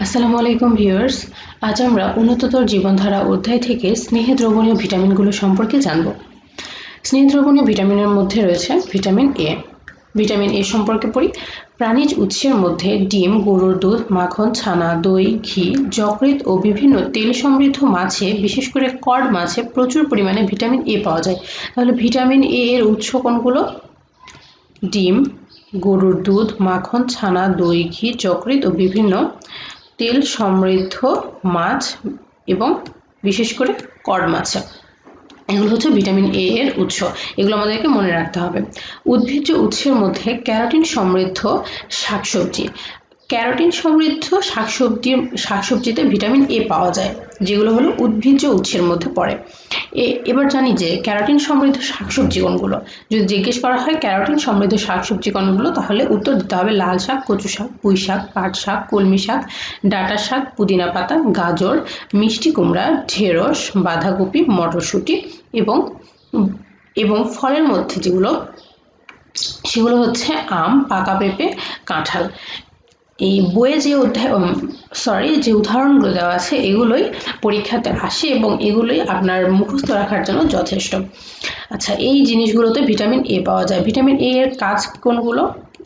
আসসালামু আলাইকুম ভিউয়ার্স, আজ আমরা উন্নততর জীবনধারা অধ্যায় থেকে স্নেহে দ্রবণীয় ভিটামিনগুলো সম্পর্কে জানব। স্নেহ দ্রবণীয় ভিটামিনের মধ্যে রয়েছে ভিটামিন এ ভিটামিন এ সম্পর্কে পড়ি। প্রাণীজ উৎসের মধ্যে ডিম, গরুর দুধ, মাখন, ছানা, দই, ঘি, যকৃৎ ও বিভিন্ন তেল সমৃদ্ধ মাছে, বিশেষ করে কড মাছে প্রচুর পরিমাণে ভিটামিন এ পাওয়া যায়। তাহলে ভিটামিন এ এর উৎস কোনগুলো? ডিম, গরুর দুধ, মাখন, ছানা, দই, ঘি, যকৃৎ ও বিভিন্ন তেল, সমৃদ্ধ মাছ এবং বিশেষ করে কড মাছ। এগুলো হচ্ছে ভিটামিন এ এর উৎস। এগুলো আমাদেরকে মনে রাখতে হবে। উদ্ভিজ্জ উৎসের মধ্যে ক্যারোটিন সমৃদ্ধ শাকসবজি। ক্যারোটিন সমৃদ্ধ শাকসবজির শাকসবজিতে ভিটামিন এ পাওয়া যায়, যেগুলো হলো উদ্ভিজ্জ উৎসের মধ্যে পড়ে। এবার জানি যে ক্যারোটিন সমৃদ্ধ শাকসবজি কোনগুলো? যদি জিজ্ঞেস করা হয় ক্যারোটিন সমৃদ্ধ শাকসবজি কোনগুলো, তাহলে উত্তর দিতে হবে লাল শাক, কচু শাক, পুঁই শাক, পাট শাক, কলমি শাক, ডাটা শাক, পুদিনা পাতা, গাজর, মিষ্টি কুমড়া, ঢেঁড়স, বাঁধাকপি, মটরশুঁটি এবং এবং ফলের মধ্যে যেগুলো, সেগুলো হচ্ছে আম, পাকা পেঁপে, কাঁঠাল। এই বইয়ে যে সরি যে উদাহরণগুলো দেওয়া আছে, এগুলোই পরীক্ষাতে আসে এবং এগুলোই আপনার মুখস্থ রাখার জন্য যথেষ্ট। আচ্ছা এই জিনিসগুলোতে ভিটামিন এ পাওয়া যায়। ভিটামিন এ এর কাজ কোনগুলো?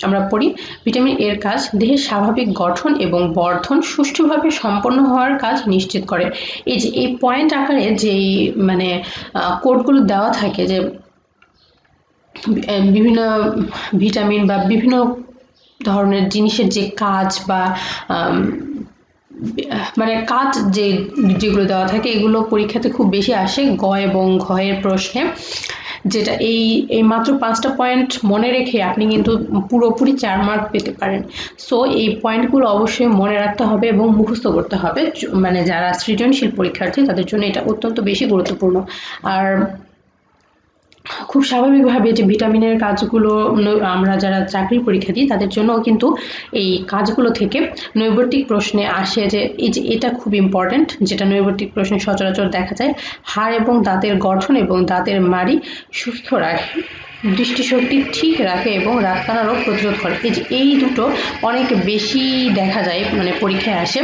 আমরা পড়ি, ভিটামিন এর কাজ দেহের স্বাভাবিক গঠন এবং বর্ধন সুষ্ঠুভাবে সম্পন্ন হওয়ার কাজ নিশ্চিত করে। এই যে, এই পয়েন্ট আকারে যেই মানে কোডগুলো দেওয়া থাকে যে বিভিন্ন ভিটামিন বা বিভিন্ন ধরনের জিনিসের যে কাজ বা মানে কাজ যে যেগুলো দেওয়া থাকে, এগুলো পরীক্ষাতে খুব বেশি আসে গ এবং ঘয়ের প্রশ্নে। যেটা এই এই মাত্র পাঁচটা পয়েন্ট মনে রেখে আপনি কিন্তু পুরোপুরি চার মার্ক পেতে পারেন। সো এই পয়েন্টগুলো অবশ্যই মনে রাখতে হবে এবং মুখস্থ করতে হবে। মানে যারা সৃজনশীল পরীক্ষার্থী, তাদের জন্য এটা অত্যন্ত বেশি গুরুত্বপূর্ণ। আর খুব স্বাভাবিকভাবে যে ভিটামিনের কাজগুলো আমরা যারা চাকরির পরীক্ষা দিই তাদের জন্য কিন্তু এই কাজগুলো থেকে নৈবর্তিক প্রশ্নে আসে যে এই যে এটা খুব ইম্পর্ট্যান্ট যেটা নৈবর্তিক প্রশ্নে সচরাচর দেখা যায়, হাড় এবং দাঁতের গঠন এবং দাঁতের মাড়ি সুস্থ রাখে, দৃষ্টিশক্তি ঠিক রাখে এবং রাতকানা রোগ প্রতিরোধ করে। এই যে এই দুটো অনেক বেশি দেখা যায় মানে পরীক্ষায় আসে।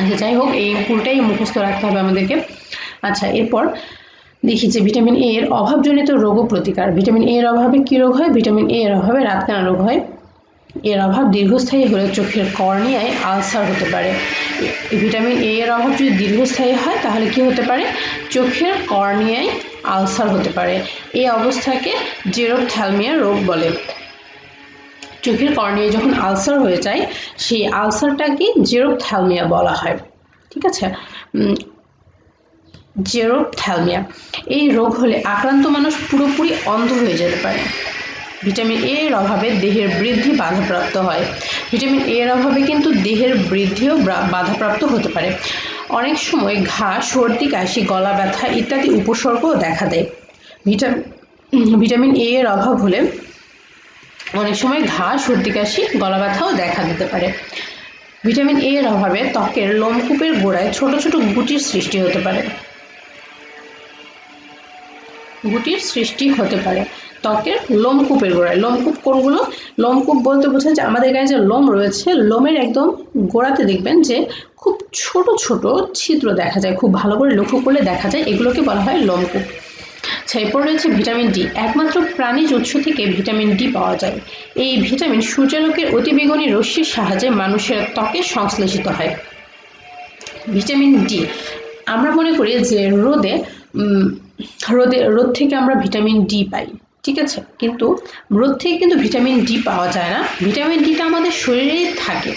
আচ্ছা যাই হোক, এই পুরোটাই মুখস্থ রাখতে হবে আমাদেরকে। আচ্ছা এরপর দেখি যে ভিটামিন এ এর অভাবজনিত রোগ প্রতিকার। ভিটামিন এ এর অভাবে কী রোগ হয়? ভিটামিন এ এর অভাবে রাতকানা রোগ হয়। এর অভাব দীর্ঘস্থায়ী হলে চোখের কর্নিয়ায় আলসার হতে পারে। ভিটামিন এ এর অভাব যদি দীর্ঘস্থায়ী হয়, তাহলে কি হতে পারে? চোখের কর্নিয়ায় আলসার হতে পারে। এই অবস্থাকে জেরোথ্যালমিয়া রোগ বলে। চোখের কর্নিয়ায় যখন আলসার হয়ে যায়, সেই আলসারটাকে জেরোথ্যালমিয়া বলা হয়। ঠিক আছে? জেরোথ্যালমিয়া এই রোগ হলে আক্রান্ত মানুষ পুরোপুরি অন্ধ হয়ে যেতে পারে। ভিটামিন এ এর অভাবে দেহের বৃদ্ধি বাধাপ্রাপ্ত হয়। ভিটামিন এ এর অভাবে কিন্তু দেহের বৃদ্ধিও বাধাপ্রাপ্ত হতে পারে। অনেক সময় ঘা, সর্দি, কাশি, গলা ব্যথা ইত্যাদি উপসর্গও দেখা দেয়। ভিটামিন ভিটামিন এ এর অভাব হলে অনেক সময় ঘা, সর্দি, কাশি, গলা ব্যথাও দেখা দিতে পারে। ভিটামিন এ এর অভাবে ত্বকের লোমকূপের গোড়ায় ছোট ছোট গুটির সৃষ্টি হতে পারে। গুটির সৃষ্টি হতে পারে। ত্বকের লোমকূপের গোড়ায়। লোমকূপ কোনগুলো? লোমকূপ বলতে বোঝায় যে আমাদের গায়ে যে লোম রয়েছে, লোমের একদম গোড়াতে দেখবেন যে খুব ছোট ছোট ছিদ্র দেখা যায়। খুব ভালো করে লক্ষ্য করলে দেখা যায়, এগুলোকে বলা হয় লোমকূপ। আচ্ছা এরপর রয়েছে ভিটামিন ডি। একমাত্র প্রাণীজ উৎস থেকে ভিটামিন ডি পাওয়া যায়। এই ভিটামিন সূর্যালোকের অতিবেগুনি রশ্মির সাহায্যে মানুষের ত্বকে সংশ্লেষিত হয়। Vitamin D. আমরা মনে করি যে রোদে রোদে রোদ থেকে আমরা ভিটামিন ডি পাই, ঠিক আছে? কিন্তু রোদ থেকে কিন্তু ভিটামিন ডি পাওয়া যায় না। ভিটামিন ডিটা আমাদের শরীরেই থাকে।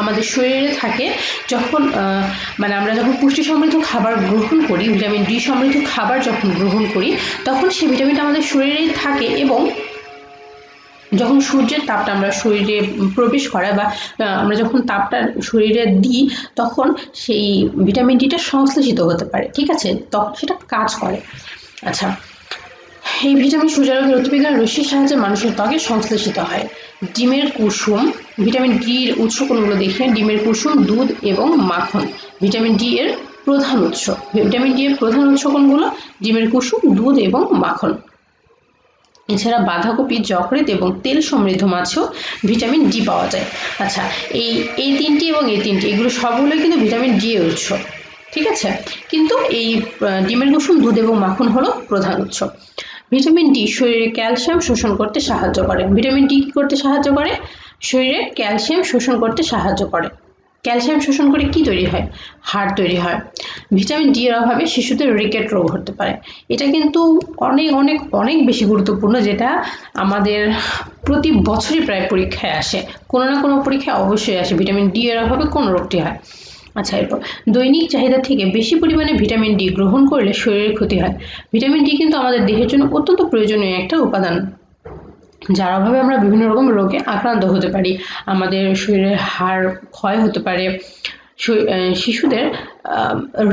আমাদের শরীরে থাকে যখন মানে আমরা যখন পুষ্টি সমৃদ্ধ খাবার গ্রহণ করি ভিটামিন ডি সমৃদ্ধ খাবার যখন গ্রহণ করি, তখন সেই ভিটামিনটা আমাদের শরীরেই থাকে এবং যখন সূর্যের তাপটা আমরা শরীরে প্রবেশ করায় বা আমরা যখন তাপটা শরীরে দিই, তখন সেই ভিটামিন ডিটা সংশ্লেষিত হতে পারে, ঠিক আছে? তখন সেটা কাজ করে। আচ্ছা এই ভিটামিন সূর্যালোকের অতিবিজ্ঞান রশ্মির সাহায্যে মানুষের ত্বকে সংশ্লেষিত হয়। ডিমের কুসুম, ভিটামিন ডির উৎস কোনগুলো দেখে? ডিমের কুসুম, দুধ এবং মাখন। ভিটামিন ডি এর প্রধান উৎস। ভিটামিন ডি এর প্রধান উৎস কোনগুলো? ডিমের কুসুম, দুধ এবং মাখন। এছাড়া বাঁধাকপি, যকৃৎ এবং তেল সমৃদ্ধ মাছেও ভিটামিন ডি পাওয়া যায়। আচ্ছা এই এই তিনটি এবং এই তিনটি, এগুলো সবগুলোই কিন্তু ভিটামিন ডি এর উৎস, ঠিক আছে? কিন্তু এই ডিমের কুসুম দুধ এবং মাখন হলো প্রধান উৎস। ভিটামিন ডি শরীরে ক্যালসিয়াম শোষণ করতে সাহায্য করে। ভিটামিন ডি করতে সাহায্য করে? শরীরে ক্যালসিয়াম শোষণ করতে সাহায্য করে। ক্যালসিয়াম শোষণ করে কি তৈরি হয়? হাড় তৈরি হয়। ভিটামিন ডি এর অভাবে শিশুদের রিকেট রোগ হতে পারে। এটা কিন্তু অনেক অনেক অনেক বেশি গুরুত্বপূর্ণ যেটা আমাদের প্রতি বছরই প্রায় পরীক্ষায় আসে। কোনো না কোনো পরীক্ষায় অবশ্যই আসে। ভিটামিন ডি এর অভাবে কোন রোগটি হয়। আচ্ছা এরপর। দৈনিক চাহিদা থেকে বেশি পরিমাণে ভিটামিন ডি গ্রহণ করলে শরীরের ক্ষতি হয়। ভিটামিন ডি কিন্তু আমাদের দেহের জন্য অত্যন্ত প্রয়োজনীয় একটা উপাদান। যার অভাবে আমরা বিভিন্ন রকম রোগে আক্রান্ত হতে পারি। আমাদের শরীরের হাড় ক্ষয় হতে পারে। শিশুদের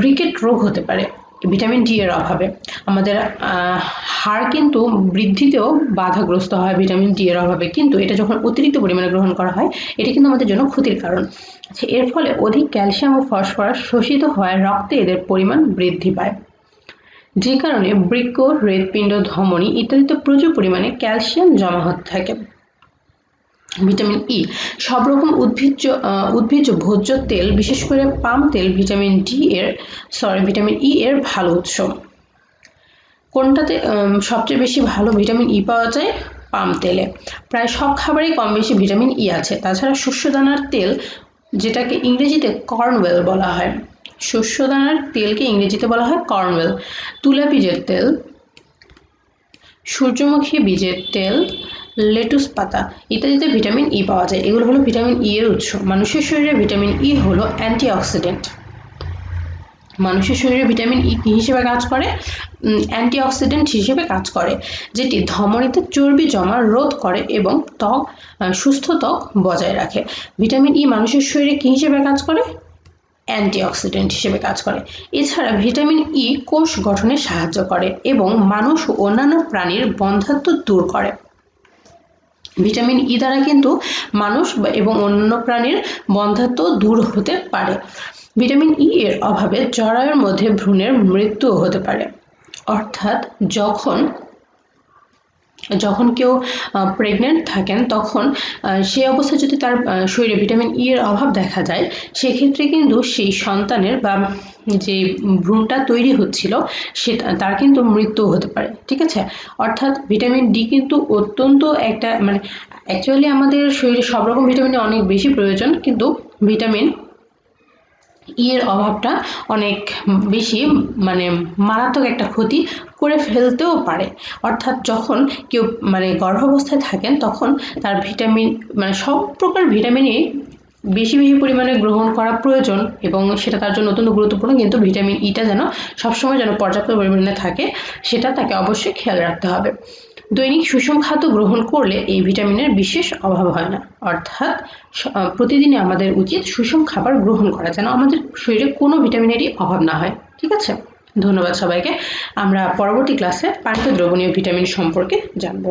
রিকেট রোগ হতে পারে। ভিটামিন ডি এর অভাবে। আমাদের হাড় কিন্তু বৃদ্ধিতেও বাধাগ্রস্ত হয় ভিটামিন ডি এর অভাবে। কিন্তু এটা যখন অতিরিক্ত পরিমাণে গ্রহণ করা হয়, এটা কিন্তু আমাদের জন্য ক্ষতির কারণ। এর ফলে অধিক ক্যালসিয়াম ও ফসফরাস শোষিত হওয়ায় রক্তে এদের পরিমাণ বৃদ্ধি পায়। যে কারণে বৃক্ক, হৃৎপিণ্ড, ধমনী ইত্যাদিতে প্রচুর পরিমাণে ক্যালসিয়াম জমা হতে থাকে। ভিটামিন ই সব রকম উদ্ভিজ্জ উদ্ভিজ্জ ভোজ্য তেল, বিশেষ করে পাম তেল, ভিটামিন ডি এর সরি ভিটামিন ই এর ভালো উৎস। কোনটাতে সবচেয়ে বেশি ভালো ভিটামিন ই পাওয়া যায়? পাম তেলে। প্রায় সব খাবারেই কম বেশি ভিটামিন ই আছে। তাছাড়া শস্যদানার তেল, যেটাকে ইংরেজিতে কর্নওয়েল বলা হয়। শস্যদানার তেলকে ইংরেজিতে বলা হয় কর্নওয়েল। তুলা বীজের তেল, সূর্যমুখী বীজের তেল, লেটুস পাতা ইত্যাদিতে ভিটামিন ই পাওয়া যায়। এগুলো হলো ভিটামিন ই এর উৎস। মানুষের শরীরে ভিটামিন ই হলো অ্যান্টিঅক্সিডেন্ট। মানুষের শরীরে ভিটামিন ই কি হিসেবে কাজ করে? অ্যান্টিঅক্সিডেন্ট হিসেবে কাজ করে, যেটি ধমনীতে চর্বি জমা রোধ করে এবং ত্বক সুস্থ ত্বক বজায় রাখে। ভিটামিন ই মানুষের শরীরে কী হিসেবে কাজ করে? অ্যান্টিঅক্সিডেন্ট হিসেবে কাজ করে। এছাড়া ভিটামিন ই কোষ গঠনে সাহায্য করে এবং মানুষ ও অন্যান্য প্রাণীর বন্ধ্যাত্ব দূর করে। ভিটামিন ই দ্বারা কিন্তু মানুষ এবং অন্যান্য প্রাণীর বন্ধ্যাত্ব দূর হতে পারে। ভিটামিন ই এর অভাবে জরায়ুর মধ্যে ভ্রূণের মৃত্যুও হতে পারে। অর্থাৎ যখন যখন কেউ প্রেগনেন্ট থাকেন তখন সেই অবস্থায় যদি তার শরীরে ভিটামিন ই এর অভাব দেখা যায়, সেক্ষেত্রে কিন্তু সেই সন্তানের বা যে ভ্রূণটা তৈরি হচ্ছিল সে তার কিন্তু মৃত্যু হতে পারে, ঠিক আছে? অর্থাৎ ভিটামিন ডি কিন্তু অত্যন্ত একটা মানে অ্যাকচুয়ালি আমাদের শরীরে সব রকম ভিটামিনের অনেক বেশি প্রয়োজন, কিন্তু ভিটামিন ই এর অভাবটা অনেক বেশি মানে মারাত্মক একটা ক্ষতি করে ফেলতেও পারে। অর্থাৎ যখন কেউ মানে গর্ভাবস্থায় থাকেন, তখন তার ভিটামিন মানে সব প্রকার ভিটামিনই বেশি বেশি পরিমাণে গ্রহণ করা প্রয়োজন এবং সেটা তার জন্য অত্যন্ত গুরুত্বপূর্ণ, কিন্তু ভিটামিন ইটা যেন সবসময় যেন পর্যাপ্ত পরিমাণে থাকে, সেটা তাকে অবশ্যই খেয়াল রাখতে হবে। দৈনিক সুষম খাদ্য গ্রহণ করলে এই ভিটামিনের বিশেষ অভাব হয় না। অর্থাৎ প্রতিদিনই আমাদের উচিত সুষম খাবার গ্রহণ করা, যেন আমাদের শরীরে কোনো ভিটামিনেরই অভাব না হয়, ঠিক আছে? ধন্যবাদ সবাইকে। আমরা পরবর্তী ক্লাসে পানিতে দ্রবণীয় ভিটামিন সম্পর্কে জানব।